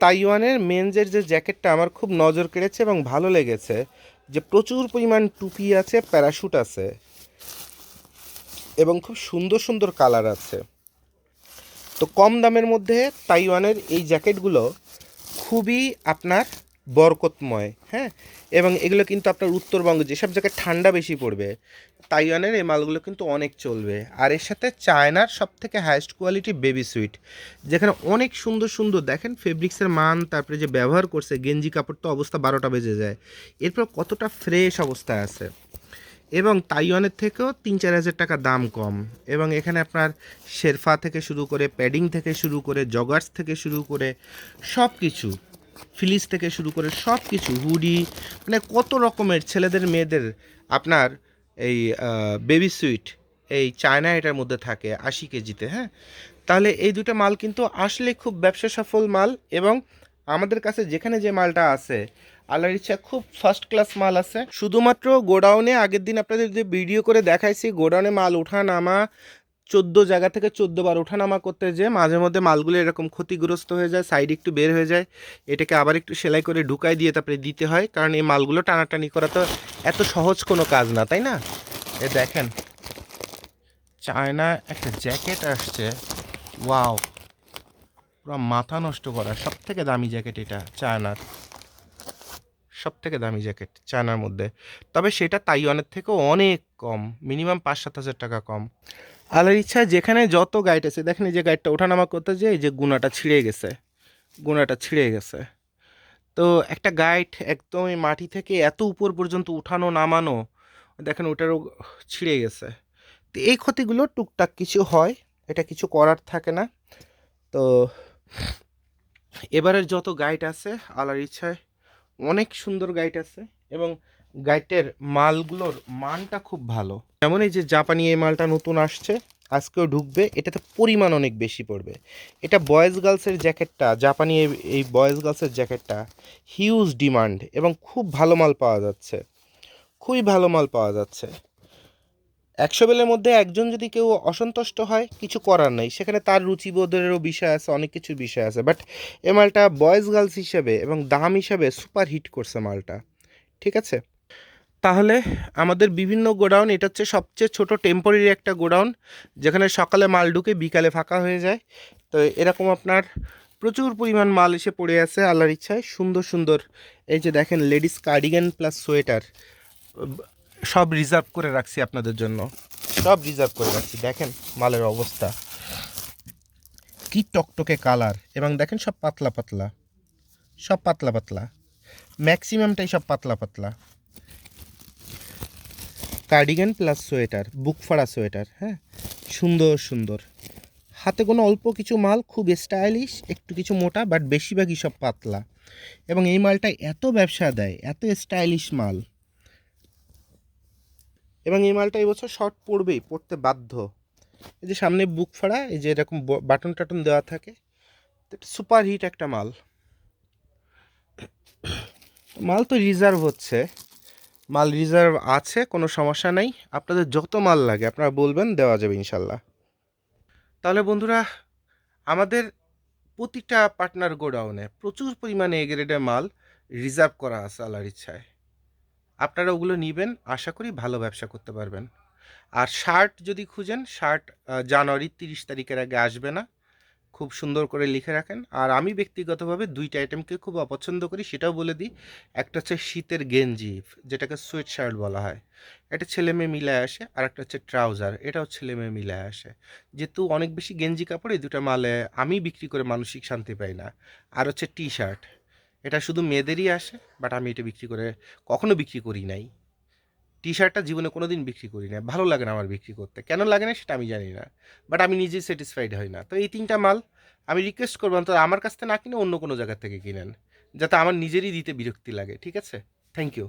তাইওয়ানের মেনজের যে জ্যাকেটটা আমার খুব নজর কেড়েছে এবং ভালো লেগেছে, যে প্রচুর পরিমাণ টুপি আছে, প্যারাশুট আছে এবং খুব সুন্দর সুন্দর কালার আছে। তো কম দামের মধ্যে তাইওয়ানের এই জ্যাকেটগুলো খুবই আপনার বরকতময় হ্যাঁ? এবং এগুলো কিন্তু আপনার উত্তরবঙ্গে, যেসব জায়গায় ঠান্ডা বেশি পড়বে, তাইওয়ানের এই মালগুলো কিন্তু অনেক চলবে। আর এর সাথে চায়নার সব থেকে হায়েস্ট কোয়ালিটি বেবি সুইট যেখানে অনেক সুন্দর সুন্দর, দেখেন ফেব্রিক্সের মান, তারপরে যে ব্যবহার করছে, গেঞ্জি কাপড় তো অবস্থা বারোটা বেজে যায়। এরপর কতটা ফ্রেশ অবস্থায় আছে। এবং তাইওয়ানের থেকেও তিন চার হাজার টাকা দাম কম। এবং এখানে আপনার শেরফা থেকে শুরু করে প্যাডিং থেকে শুরু করে জগার্স থেকে শুরু করে সব কিছু ফিলিস থেকে শুরু করে সব কিছু হুডি মানে কত রকমের ছেলেদের, মেয়েদের আপনার এই বেবি সুইট এই চায়না এটার মধ্যে থাকে আশি কেজিতে হ্যাঁ? তাহলে এই দুটো মাল কিন্তু আসলে খুব ব্যবসা সফল মাল এবং আমাদের কাছে যেখানে যে মালটা আছে, আল্লাহর ইচ্ছা খুব ফার্স্ট ক্লাস মাল আছে। শুধুমাত্র গোডাউনে, আগের দিন আপনাদের যে ভিডিও করে দেখাইছি, গোডাউনে মাল ওঠা নামা চোদ্দ জায়গা থেকে চোদ্দ বার ওঠানামা করতে যে মাঝে মধ্যে মালগুলো এরকম ক্ষতিগ্রস্ত হয়ে যায় সাইড একটু বের হয়ে যায়। এটাকে আবার একটু সেলাই করে ঢুকাই দিয়ে তারপরে দিতে হয়, কারণ এই মালগুলো টানাটানি করা তো এত সহজ কোনো কাজ না, তাই না? এ দেখেন, চায়না একটা জ্যাকেট আসছে। ওয়াও, পুরো মাথা নষ্ট করা সব থেকে দামি জ্যাকেট এটা, চায়নার। সব থেকে দামি জ্যাকেট চায়নার মধ্যে। তবে সেটা তাইওয়ানের থেকেও অনেক কম, মিনিমাম পাঁচ সাত হাজার টাকা কম। আল্লাহর ইচ্ছা যেখানে যত গাইড আছে, দেখেন এই যে গাইডটা ওঠানামা করতে যে এই যে গুণাটা ছিঁড়ে গেছে গুণাটা ছিঁড়ে গেছে। তো একটা গাইড একদমই মাটি থেকে এত উপর পর্যন্ত উঠানো, নামানো, দেখেন ওটারও ছিঁড়ে গেছে। তো এই ক্ষতিগুলো টুকটাক কিছু হয়, এটা কিছু করার থাকে না। তো এবারের যত গাইড আছে, আল্লাহর ইচ্ছায় অনেক সুন্দর গাইড আছে এবং গাইডের মালগুলোর মানটা খুব ভালো। যেমন এই যে জাপানি এই মালটা নতুন আসছে, আজকেও ঢুকবে, এটাতে পরিমাণ অনেক বেশি পড়বে। এটা বয়েজ গার্লসের জ্যাকেটটা, জাপানি এই বয়েজ গার্লসের জ্যাকেটটা, হিউজ ডিমান্ড এবং খুব ভালো মাল পাওয়া যাচ্ছে। খুবই ভালো মাল পাওয়া যাচ্ছে। একশো বেলের মধ্যে একজন যদি কেউ অসন্তুষ্ট হয়, কিছু করার নেই। সেখানে তার রুচিবোধেরও বিষয় আছে, অনেক কিছু বিষয় আছে। বাট এ মালটা বয়েজ গার্লস হিসেবে এবং দাম হিসেবে সুপার হিট করছে মালটা। ঠিক আছে? তাহলে আমাদের বিভিন্ন গোডাউন, এটা হচ্ছে সবচেয়ে ছোট টেম্পোরারি একটা গোডাউন, যেখানে সকালে মাল ঢুকে বিকালে ফাঁকা হয়ে যায়। তো এরকম আপনার প্রচুর পরিমাণ মাল এসে পড়ে আছে আল্লাহর ইচ্ছায়। সুন্দর সুন্দর, এই যে দেখেন লেডিস কার্ডিগান প্লাস সোয়েটার সব রিজার্ভ করে রাখছি আপনাদের জন্য। সব রিজার্ভ করে রাখছি, দেখেন মালের অবস্থা। কি টকটকে কালার এবং দেখেন সব পাতলা পাতলা, সব পাতলা পাতলা। ম্যাক্সিমামটাই সব পাতলা পাতলা। কার্ডিগান প্লাস সোয়েটার বুক ফাড়া সোয়েটার হ্যাঁ? সুন্দর সুন্দর। হাতে কোনো অল্প কিছু মাল, খুব স্টাইলিশ একটু কিছু মোটা বাট বেশিরভাগই সব পাতলা। এবং এই মালটা এত ব্যবসা দেয়, এত স্টাইলিশ মাল। এবং এই মালটা এবছর শর্ট পড়বেই পড়তে বাধ্য। এই যে সামনে বুক ফাড়া এই যে এরকম বাটন টাটন দেওয়া থাকে সুপার হিট একটা মাল। মাল তো রিজার্ভ হচ্ছে। মাল রিজার্ভ আছে, কোনো সমস্যা নেই। আপনাদের যত মাল লাগে, আপনারা বলবেন, দেওয়া যাবে ইনশাল্লাহ। তাহলে বন্ধুরা, আমাদের প্রতিটা পার্টনার গোডাউনে প্রচুর পরিমাণে এ গ্রেডের মাল রিজার্ভ করা আছে আল্লাহর ইচ্ছায়। আপনারা ওগুলো নেবেন, আশা করি ভালো ব্যবসা করতে পারবেন। আর শার্ট যদি খুঁজেন শার্ট জানুয়ারির তিরিশ তারিখের আগে আসবে না। খুব সুন্দর করে লিখে রাখেন। আর আমি ব্যক্তিগতভাবে দুইটা আইটেমকে খুব অপছন্দ করি, সেটাও বলে দিই। একটা হচ্ছে শীতের গেঞ্জি, যেটাকে সোয়েট শার্ট বলা হয়। এটা ছেলে মেয়ে মিলায় আসে আর একটা হচ্ছে ট্রাউজার এটাও ছেলে মেয়ে মিলায় আসে। যেহেতু অনেক বেশি গেঞ্জি কাপড়, এই দুটো মালে আমি বিক্রি করে মানসিক শান্তি পাই না। আর হচ্ছে টি শার্ট এটা শুধু মেয়েদেরই আসে বাট আমি এটা বিক্রি করে কখনো বিক্রি করি নাই। টি শার্টটা জীবনে কোনো দিন বিক্রি করি না ভালো লাগে না আমার বিক্রি করতে। কেন লাগে না সেটা আমি জানি না। বাট আমি নিজেই স্যাটিসফাইড হই না। তো এই তিনটা মাল আমি রিকোয়েস্ট করব তো আমার কাছ থেকে না কিনে অন্য কোনো জায়গা থেকে কিনেন। যাতে আমার নিজেরই দিতে বিরক্তি লাগে, ঠিক আছে? Thank you